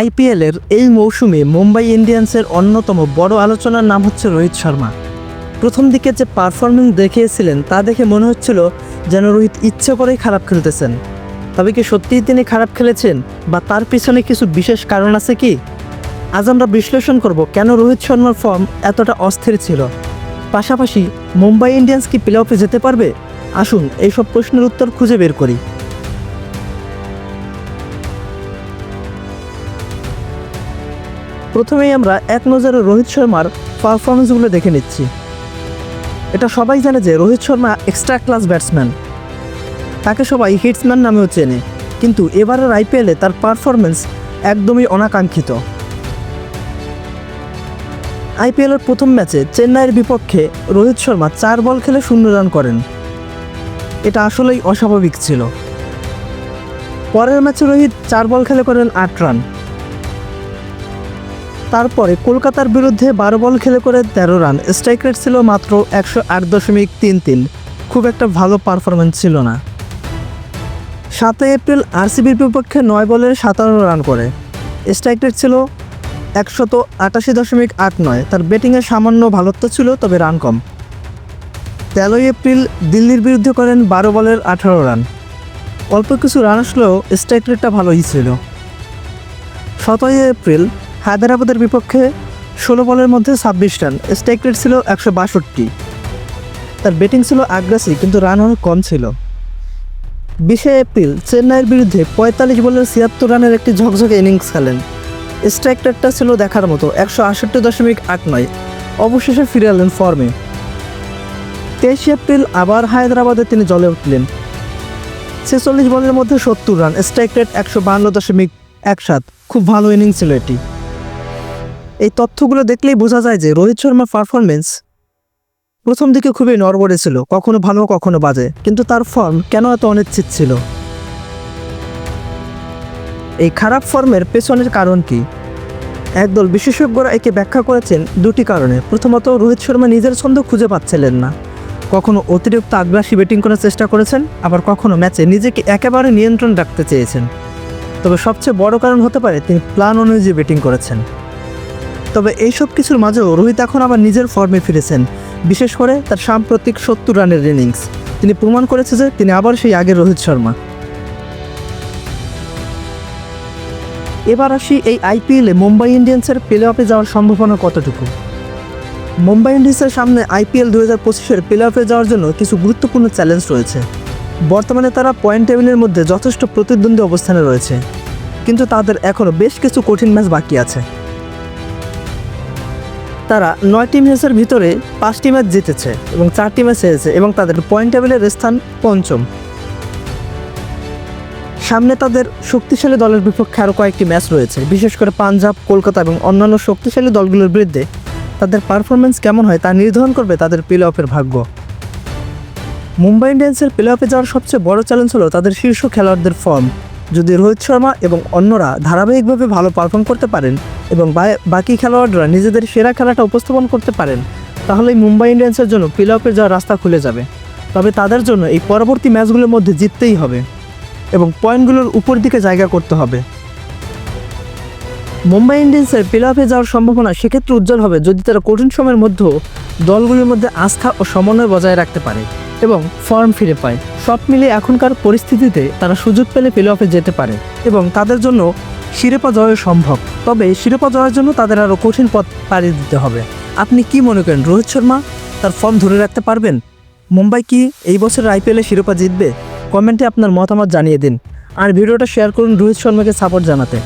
আইপিএলের এই মৌসুমে মুম্বাই ইন্ডিয়ান্সের অন্যতম বড় আলোচনার নাম হচ্ছে রোহিত শর্মা। প্রথম দিকে যে পারফরমেন্স দেখিয়েছিলেন, তা দেখে মনে হচ্ছিল যেন রোহিত ইচ্ছে করেই খারাপ খেলতেছেন। তবে কি সত্যিই তিনি খারাপ খেলেছেন বা তার পিছনে কিছু বিশেষ কারণ আছে কি? আজ আমরা বিশ্লেষণ করব কেন রোহিত শর্মার ফর্ম এতটা অস্থির ছিল। পাশাপাশি মুম্বাই ইন্ডিয়ান্স কি প্লে অফে যেতে পারবে? আসুন এইসব প্রশ্নের উত্তর খুঁজে বের করি। প্রথমেই আমরা এক নজরে রোহিত শর্মার পারফরমেন্সগুলো দেখে নিচ্ছি। এটা সবাই জানে যে Rohit Sharma extra class batsman তাকে সবাই হিটসম্যান নামেও চেনে। কিন্তু এবারের আইপিএলে তার পারফরমেন্স একদমই অনাকাঙ্ক্ষিত। আইপিএলের প্রথম ম্যাচে চেন্নাইয়ের বিপক্ষে রোহিত শর্মা চার বল খেলে শূন্য রান করেন। এটা আসলেই অস্বাভাবিক ছিল। পরের ম্যাচে রোহিত চার বল খেলে করেন আট রান। তারপরে কলকাতার বিরুদ্ধে বারো বল খেলে করে তেরো রান। স্ট্রাইক রেট ছিল মাত্র একশো আট দশমিক তিন তিন। খুব একটা ভালো পারফরমেন্স ছিল না। সাতই এপ্রিল আরসিবির বিপক্ষে নয় বলে সাতান্ন রান করে। স্ট্রাইক রেট ছিল একশত আটাশি দশমিক আট নয়। তার ব্যাটিংয়ে সামান্য ভালোত্ব ছিল, তবে রান কম। তেরোই এপ্রিল দিল্লির বিরুদ্ধে করেন বারো বলের আঠারো রান। অল্প কিছু রান আসলেও স্ট্রাইক রেটটা ভালোই ছিল। সতেরোই এপ্রিল হায়দ্রাবাদের বিপক্ষে ষোলো বলের মধ্যে ছাব্বিশ রান। স্ট্রাইক রেট ছিল একশো বাষট্টি। তার ব্যাটিং ছিল আগ্রাসী, কিন্তু রান অনেক কম ছিল। বিশে এপ্রিল চেন্নাইয়ের বিরুদ্ধে পঁয়তাল্লিশ বলের ছিয়াত্তর রানের একটি ঝকঝকে ইনিংস খেলেন। স্ট্রাইক রেটটা ছিল দেখার মতো, একশো আষট্টি দশমিক আট নয়। অবশেষে ফিরে এলেন ফর্মে। তেইশে এপ্রিল আবার হায়দ্রাবাদে তিনি জ্বলে উঠলেন। ছেচল্লিশ বলের মধ্যে সত্তর রান, স্ট্রাইক রেট একশো বান্ন দশমিক এক সাত। খুব ভালো ইনিংস ছিল এটি। এই তথ্যগুলো দেখলেই বোঝা যায় যে রোহিত শর্মার পারফরমেন্স প্রথম দিকে খুবই নড়বড়ে ছিল, কখনো ভালো, কখনো বাজে, কিন্তু তার ফর্ম কেন এত অনিশ্চিত ছিল? এই খারাপ ফর্মের পেছনের কারণ কি? একদল বিশেষজ্ঞরা একে ব্যাখ্যা করেছেন দুটি কারণে। প্রথমত, রোহিত শর্মা নিজের ছন্দ খুঁজে পাচ্ছিলেন না। কখনো অতিরিক্ত আগ্রাসী ব্যাটিং করার চেষ্টা করেছেন, আবার কখনো ম্যাচে নিজেকে একেবারে নিয়ন্ত্রণ রাখতে চেয়েছেন। তবে সবচেয়ে বড় কারণ হতে পারে তিনি প্ল্যান অনুযায়ী ব্যাটিং করেছেন। তবে এইসব কিছুর মাঝেও রোহিত এখন আবার নিজের ফর্মে ফিরেছেন, বিশেষ করে তার সাম্প্রতিক সত্তর রানের ইনিংস। তিনি প্রমাণ করেছে যে তিনি আবার সেই আগের রোহিত শর্মা। এবার আসি এই আইপিএলে মুম্বাই ইন্ডিয়ান্সের প্লে অফে যাওয়ার সম্ভাবনা কতটুকু? মুম্বাই ইন্ডিয়ান্সের সামনে আইপিএল দু হাজার পঁচিশের প্লে অফে যাওয়ার জন্য কিছু গুরুত্বপূর্ণ চ্যালেঞ্জ রয়েছে। বর্তমানে তারা পয়েন্ট টেবিলের মধ্যে যথেষ্ট প্রতিদ্বন্দ্বী অবস্থানে রয়েছে। কিন্তু তাদের এখনও বেশ কিছু কঠিন ম্যাচ বাকি আছে। তারা নয়টি ম্যাচের ভিতরে পাঁচটি ম্যাচ জিতেছে এবং চারটি ম্যাচ হেরেছে এবং তাদের পয়েন্ট টেবিলের স্থান পঞ্চম। সামনে তাদের শক্তিশালী দলের বিপক্ষে আরও কয়েকটি ম্যাচ রয়েছে, বিশেষ করে পাঞ্জাব, কলকাতা এবং অন্যান্য শক্তিশালী দলগুলোর বিরুদ্ধে তাদের পারফরমেন্স কেমন হয় তা নির্ধারণ করবে তাদের প্লে অফের ভাগ্য। মুম্বাই ইন্ডিয়ান্সের প্লে অফে যাওয়ার সবচেয়ে বড় চ্যালেঞ্জ হলো তাদের শীর্ষ খেলোয়াড়দের ফর্ম যদি রোহিত শর্মা এবং অন্যরা ধারাবাহিকভাবে ভালো পারফর্ম করতে পারেন এবং বাকি খেলোয়াড়রা নিজেদের সেরা খেলাটা উপস্থাপন করতে পারেন, তাহলেই মুম্বাই ইন্ডিয়ান্সের জন্য প্লে অফে যাওয়ার রাস্তা খুলে যাবে। তবে তাদের জন্য এই পরবর্তী ম্যাচগুলোর মধ্যে জিততেই হবে এবং পয়েন্টগুলোর উপর দিকে জায়গা করতে হবে। মুম্বাই ইন্ডিয়ান্সের প্লে অফে যাওয়ার সম্ভাবনা সেক্ষেত্রে উজ্জ্বল হবে যদি তারা কঠিন সময়ের মধ্যেও দলগুলির মধ্যে আস্থা ও সমন্বয় বজায় রাখতে পারে এবং ফর্ম ফিরে পায়। সব মিলিয়ে এখনকার পরিস্থিতিতে তারা সুযোগ পেলে প্লে অফে যেতে পারে এবং তাদের জন্য শিরোপা জয় সম্ভব। তবে শিরোপা জয়ের জন্য তাদের আরও কঠিন পথ পাড়ি দিতে হবে। আপনি কি মনে করেন রোহিত শর্মা তার ফর্ম ধরে রাখতে পারবেন? মুম্বাই কি এই বছর আইপিএলে শিরোপা জিতবে? কমেন্টে আপনার মতামত জানিয়ে দিন। আর ভিডিওটা শেয়ার করুন রোহিত শর্মাকে সাপোর্ট জানাতে।